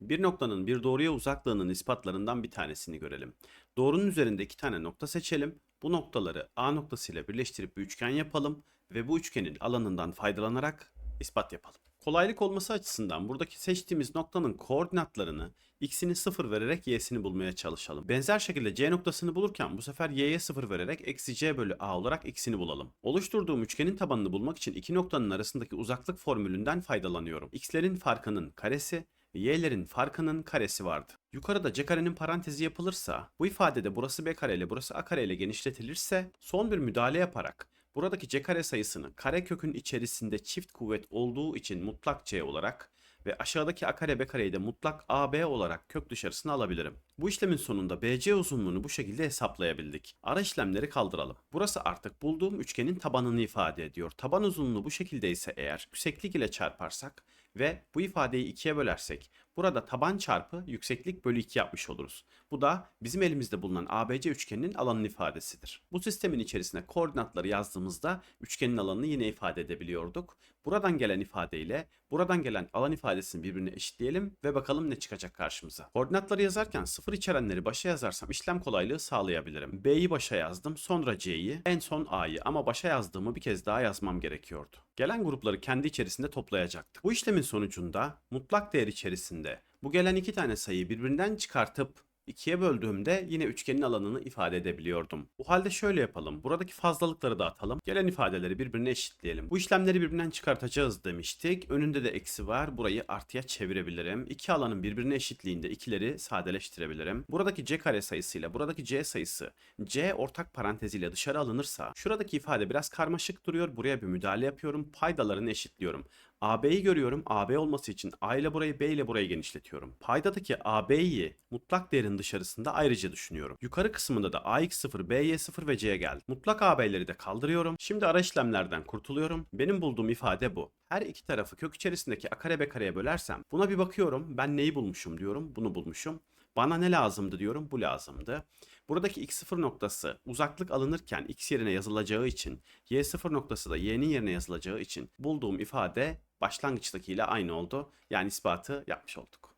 Bir noktanın bir doğruya uzaklığının ispatlarından bir tanesini görelim. Doğrunun üzerinde iki tane nokta seçelim. Bu noktaları A noktasıyla birleştirip bir üçgen yapalım ve bu üçgenin alanından faydalanarak ispat yapalım. Kolaylık olması açısından buradaki seçtiğimiz noktanın koordinatlarını x'ini 0 vererek y'sini bulmaya çalışalım. Benzer şekilde c noktasını bulurken bu sefer y'ye 0 vererek eksi c bölü a olarak x'ini bulalım. Oluşturduğum üçgenin tabanını bulmak için iki noktanın arasındaki uzaklık formülünden faydalanıyorum. x'lerin farkının karesi y'lerin farkının karesi vardı. Yukarıda c karenin parantezi yapılırsa, bu ifadede burası b kare ile burası a kare ile genişletilirse, son bir müdahale yaparak buradaki c kare sayısını kare kökün içerisinde çift kuvvet olduğu için mutlak c olarak ve aşağıdaki a kare b kareyi de mutlak ab olarak kök dışarısına alabilirim. Bu işlemin sonunda bc uzunluğunu bu şekilde hesaplayabildik. Ara işlemleri kaldıralım. Burası artık bulduğum üçgenin tabanını ifade ediyor. Taban uzunluğu bu şekildeyse eğer yükseklik ile çarparsak ve bu ifadeyi ikiye bölersek burada taban çarpı yükseklik bölü 2 yapmış oluruz. Bu da bizim elimizde bulunan ABC üçgeninin alanın ifadesidir. Bu sistemin içerisine koordinatları yazdığımızda üçgenin alanını yine ifade edebiliyorduk. Buradan gelen ifadeyle buradan gelen alan ifadesini birbirine eşitleyelim ve bakalım ne çıkacak karşımıza. Koordinatları yazarken sıfır içerenleri başa yazarsam işlem kolaylığı sağlayabilirim. B'yi başa yazdım, sonra C'yi, en son A'yı ama başa yazdığımı bir kez daha yazmam gerekiyordu. Gelen grupları kendi içerisinde toplayacaktık. Bu işlemin sonucunda mutlak değer içerisinde bu gelen iki tane sayıyı birbirinden çıkartıp ikiye böldüğümde yine üçgenin alanını ifade edebiliyordum. Bu halde şöyle yapalım. Buradaki fazlalıkları da atalım. Gelen ifadeleri birbirine eşitleyelim. Bu işlemleri birbirinden çıkartacağız demiştik. Önünde de eksi var. Burayı artıya çevirebilirim. İki alanın birbirine eşitliğinde ikileri sadeleştirebilirim. Buradaki c kare sayısıyla buradaki c sayısı c ortak paranteziyle dışarı alınırsa şuradaki ifade biraz karmaşık duruyor. Buraya bir müdahale yapıyorum. Paydalarını eşitliyorum. AB'yi görüyorum. AB olması için A ile burayı B ile burayı genişletiyorum. Paydadaki AB'yi mutlak değerin dışarısında ayrıca düşünüyorum. Yukarı kısmında da AX0, BY0 ve C geldi. Mutlak AB'leri de kaldırıyorum. Şimdi ara işlemlerden kurtuluyorum. Benim bulduğum ifade bu. Her iki tarafı kök içerisindeki A kare B kareye bölersem buna bir bakıyorum. Ben neyi bulmuşum diyorum. Bunu bulmuşum. Bana ne lazımdı diyorum. Bu lazımdı. Buradaki x0 noktası uzaklık alınırken x yerine yazılacağı için y0 noktası da y'nin yerine yazılacağı için bulduğum ifade başlangıçtakiyle aynı oldu. Yani ispatı yapmış olduk.